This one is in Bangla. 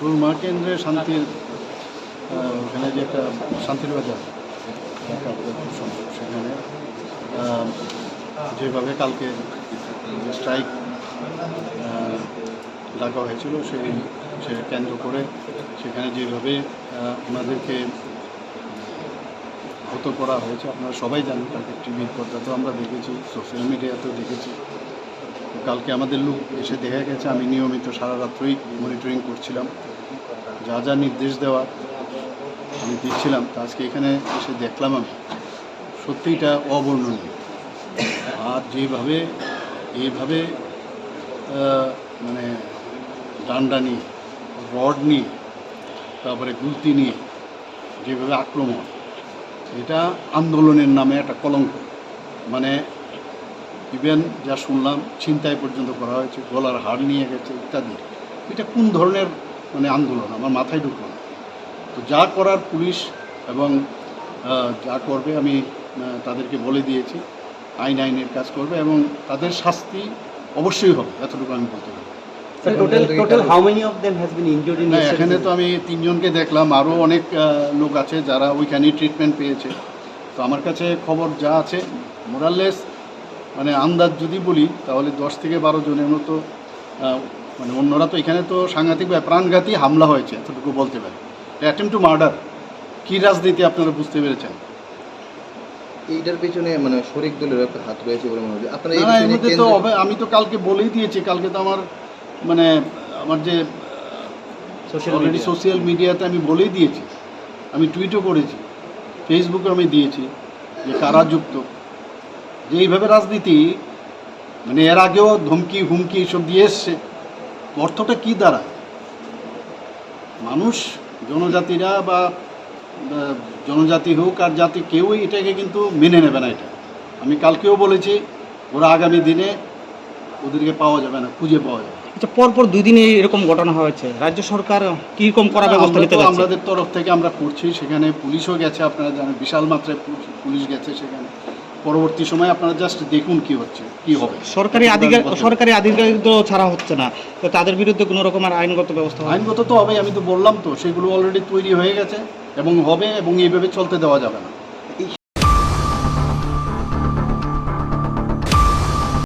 সুরমা কেন্দ্রে শান্তির ওখানে যে একটা শান্তির বাজার সেখানে যেভাবে কালকে স্ট্রাইক ডাকা হয়েছিল সেই সে কেন্দ্র করে সেখানে যেভাবে আহ, ওনাদেরকে আহত করা হয়েছে আপনারা সবাই জানেন কালকে টিভির পর্দাতেও আমরা দেখেছি সোশ্যাল মিডিয়াতেও দেখেছি। কালকে আমাদের লোক এসে দেখা গেছে, আমি নিয়মিত সারা রাত্রই মনিটরিং করছিলাম। যা যা নির্দেশ দেওয়া আমি দিচ্ছিলাম, তা আজকে এখানে এসে দেখলাম আমি। সত্যিটা অবর্ণনীয়। আর যেভাবে এইভাবে মানে ডান্ডা নিয়ে, রড নিয়ে, তারপরে গুলতি নিয়ে যেভাবে আক্রমণ, এটা আন্দোলনের নামে একটা কলঙ্ক। মানে ইভেন যা শুনলাম ছিনতাই পর্যন্ত করা হয়েছে গলার হাড় নিয়ে গেছে ইত্যাদি। এটা কোন ধরনের মানে আন্দোলন? আমার মাথায় ঢুকলো না। তো যা করার পুলিশ এবং যা করবে আমি তাদেরকে বলে দিয়েছি। আইন আইনের কাজ করবে এবং তাদের শাস্তি অবশ্যই হবে এতটুকু আমি বলতে পারি। এখানে তো আমি তিনজনকে দেখলাম আরও অনেক লোক আছে যারা ওইখানেই ট্রিটমেন্ট পেয়েছে। তো আমার কাছে খবর যা আছে মোরাললেস মানে আন্দাজ যদি বলি তাহলে দশ থেকে বারো জনের মতো মানে অন্যরা তো এখানে তো সাংঘাতিক বা প্রাণঘাতী হামলা হয়েছে এতটুকু বলতে পারি। অ্যাটেম্প টু মার্ডার কী রাজনীতি আপনারা বুঝতে পেরেছেন? এইটার পেছনে মানে শরিক দলের একটা হাত রয়েছে বলে মনে হয়। আপনারা এই মধ্যে তো আমি তো কালকে বলেই দিয়েছি কালকে তো আমার মানে আমার যে অলরেডি? সোশ্যাল মিডিয়াতে আমি বলেই দিয়েছি। আমি টুইটও করেছি ফেসবুকে আমি দিয়েছি যে কারা যুক্ত। যে এইভাবে রাজনীতি মানে এর আগেও ধমকি হুমকি এসব দিয়ে এসছে। অর্থটা কী দাঁড়ায় মানুষ জনজাতিরা বা জনজাতি হোক আর জাতি কেউই এটাকে কিন্তু মেনে নেবে না এটা। আমি কালকেও বলেছি ওরা আগামী দিনে ওদেরকে পাওয়া যাবে না খুঁজে পাওয়া যাবে আচ্ছা পরপর দুই দিনে এরকম ঘটনা হয়েছে। রাজ্য সরকার কীরকম করা ব্যবস্থা নিতে আমাদের তরফ থেকে আমরা করছি সেখানে পুলিশও গেছে আপনারা জানেন বিশাল মাত্রায় পুলিশ গেছে সেখানে। পরবর্তী সময় আপনারা জাস্ট দেখুন কি হচ্ছে কি হবে। সরকারি আধিকারিক সরকারি আধিকারিক তো ছাড়া হচ্ছে না। তো তাদের বিরুদ্ধে কোনো রকমের আইনগত ব্যবস্থা আইনগত তো হবে আমি তো বললাম তো সেগুলো অলরেডি তৈরি হয়ে গেছে এবং হবে এবং এইভাবে চলতে দেওয়া যাবে না।